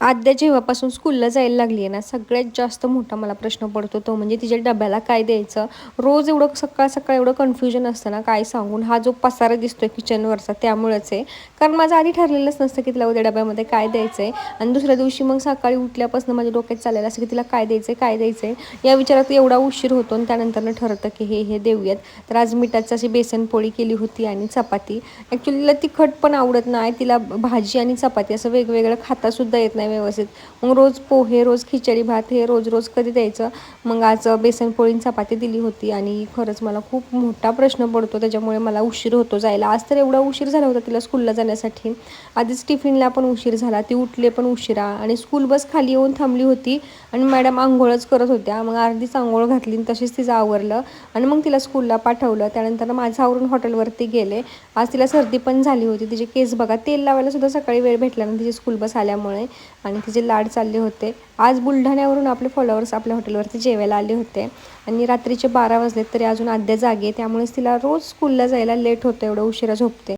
आद्या जेव्हापासून स्कूलला जायला लागली आहे ना सगळ्यात जास्त मोठा मला प्रश्न पडतो तो म्हणजे तिच्या डब्याला काय द्यायचं? रोज एवढं सकाळ सकाळ एवढं कन्फ्युजन असतं ना काय सांगून? हा जो पसारा दिसतोय किचनवरचा त्यामुळेच आहे. कारण माझं आधी ठरलेलंच नसतं की तिला उद्या डब्यामध्ये काय द्यायचं आहे आणि दुसऱ्या दिवशी मग सकाळी उठल्यापासून माझ्या डोक्यात चाललेलं असं की तिला काय द्यायचं काय द्यायचं आहे या विचारात एवढा उशीर होतो आणि त्यानंतरनं ठरतं की हे हे देऊयात. तर आज मिठाची अशी बेसन पोळी केली होती आणि चपाती. ॲक्च्युली तिला तिखट पण आवडत नाही तिला भाजी आणि चपाती असं वेगवेगळं खातासुद्धा येत नाही. व्यवस्थित. मग रोज पोहे रोज खिचडी भात हे रोज रोज कधी द्यायचं? मग आज बेसन पोळी चपाती दिली होती आणि खरंच मला खूप मोठा प्रश्न पडतो. त्याच्यामुळे मला उशीर होतो जायला. आज तर एवढा उशीर झाला होता तिला स्कूलला जाण्यासाठी. आधीच टिफिनला पण उशीर झाला. ती उठले पण उशिरा आणि स्कूल बस खाली येऊन थांबली होती आणि मॅडम आंघोळच करत होत्या. मग अर्धीच आंघोळ घातली आणि तशीच तिचं आवरलं आणि मग तिला स्कूलला पाठवलं. त्यानंतर माझं आवरून हॉटेलवरती गेले. आज तिला सर्दी पण झाली होती. तिचे केस बघा तेल लावायला सुद्धा सकाळी वेळ भेटला ना तिची स्कूल बस आल्यामुळे. आणि तिचे लाड चालले होते. आज बुलढाण्यावरून आपले फॉलोअर्स आपल्या हॉटेलवरती जेवायला आले होते. आणि रात्रीचे बारा वाजले तरी अजून अद्या जागे त्यामुळेच तिला रोज स्कूलला जायला लेट होतं. एवढं उशिरा झोपते.